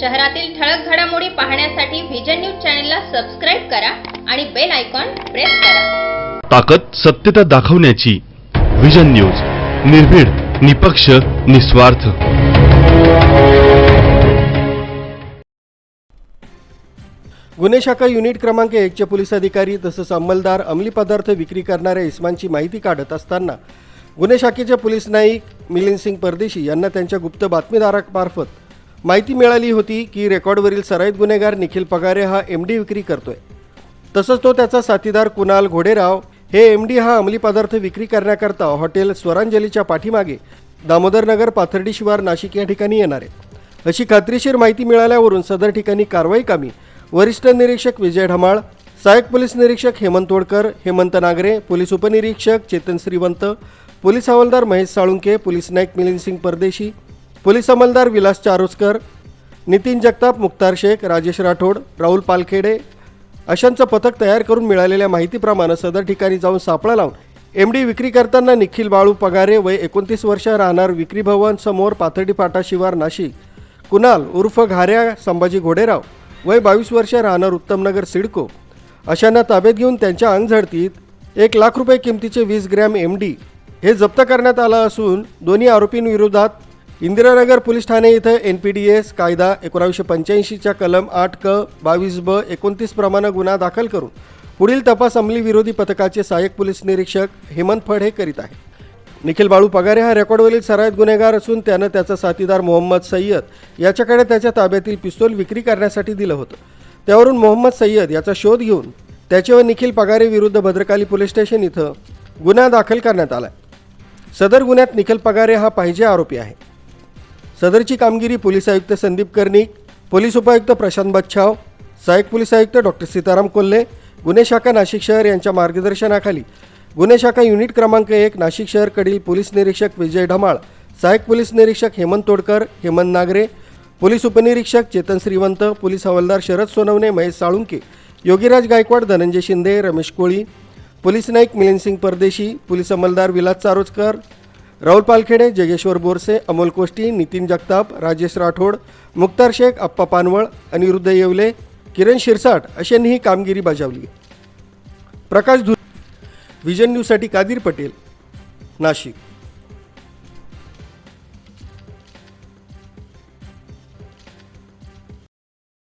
शहरातील ठळक घडामोडी पाहण्यासाठी व्हिजन न्यूज चॅनलला सबस्क्राईब करा आणि बेल आयकॉन प्रेस करा. ताकद सत्यता दाखवण्याची विजन न्यूज निर्भीड निपक्ष निस्वार्थ. गुन्हे शाखा युनिट क्रमांक एकचे पोलीस अधिकारी तसंच अंमलदार अंमली पदार्थ विक्री करणाऱ्या इस्मांची माहिती काढत असताना गुन्हे शाखेचे पोलीस नाईक मिलिंद सिंग परदेशी यांना त्यांच्या गुप्त बातमीदारामार्फत माहिती मिळाली होती की रेकॉर्डवरील सराईत गुन्हेगार निखिल पगारे हा एम डी विक्री करतोय. तसंच तो त्याचा साथीदार कुणाल घोडेराव हे एम डी हा अंमली पदार्थ विक्री करण्याकरता हॉटेल स्वरांजलीच्या पाठीमागे दामोदरनगर पाथर्डी शिवार नाशिक या ठिकाणी येणार आहे. अशी खात्रीशीर माहिती मिळाल्यावरून सदर ठिकाणी कारवाई कामी वरिष्ठ निरीक्षक विजय ढमाळ सहाय्यक पोलीस निरीक्षक हेमंत तोडकर हेमंत नागरे पोलीस उपनिरीक्षक चेतन श्रीवंत पोलीस हवालदार महेश साळुंके पोलीस नाईक मिलिंद सिंग परदेशी पोलीस अंमलदार विलास चारोस्कर नितीन जगताप मुक्तार शेख राजेश राठोड राहुल पालखेडे अशांचं पथक तयार करून मिळालेल्या माहितीप्रमाणे सदर ठिकाणी जाऊन सापळा लावून एम डी विक्री करताना निखिल बाळू पगारे वय एकोणतीस वर्ष राहणार विक्री भवन समोर पाथर्डी फाटा शिवार नाशिक. कुणाल उर्फ घाऱ्या संभाजी घोडेराव वय बावीस वर्ष राहणार उत्तमनगर सिडको. अशांना ताब्यात घेऊन त्यांच्या अंगझडतीत एक लाख रुपये किमतीचे वीस ग्रॅम एम डी हे जप्त करण्यात आलं असून दोन्ही आरोपींविरोधात इंदिरानगर पोलीस ठाणे इथं एन पी डी एस कायदा एकोणावीसशे पंच्याऐंशीच्या कलम आठ क बावीस ब एकोणतीस प्रमाणे गुन्हा दाखल करून पुढील तपास अंमली विरोधी पथकाचे सहाय्यक पोलीस निरीक्षक हेमंत फड हे करीत आहे निखिल बाळू पगारे हा रेकॉर्डवरील सरायत गुन्हेगार असून त्यानं त्याचा साथीदार मोहम्मद सय्यद याच्याकडे त्याच्या ताब्यातील पिस्तोल विक्री करण्यासाठी दिलं होतं. त्यावरून मोहम्मद सय्यद याचा शोध घेऊन त्याचे व निखिल पगारे विरुद्ध भद्रकाली पोलीस स्टेशन इथं गुन्हा दाखल करण्यात आला सदर गुन्ह्यात निखिल पगारे हा पाहिजे आरोपी आहे. सदरची कामगिरी पोलीस आयुक्त संदीप कर्णिक पोलीस उपायुक्त प्रशांत बच्छाव सहाय्यक पोलीस आयुक्त डॉक्टर सीताराम कोल्हे गुन्हे शाखा नाशिक शहर यांच्या मार्गदर्शनाखाली. गुन्हे शाखा युनिट क्रमांक एक नाशिक शहरकडील पोलीस निरीक्षक विजय ढमाळ सहाय्यक पोलीस निरीक्षक हेमंत तोडकर हेमंत नागरे पोलीस उपनिरीक्षक चेतन श्रीवंत पोलीस हवालदार शरद सोनवणे महेश साळुंके योगीराज गायकवाड धनंजय शिंदे रमेश कोळी पोलीस नाईक मिलिंद सिंग परदेशी पोलीस अंमलदार विलास चारोजकर राहुल पालखेडे जगेश्वर बोरसे अमोल कोष्टी नितीन जगताप राजेश राठोड मुक्तार शेख अप्पा पानवळ अनिरुद्ध येवले किरण शिरसाट अशांनी ही कामगिरी बजावली. प्रकाश धु विजन न्यूजसाठी कादीर पटेल नाशिक.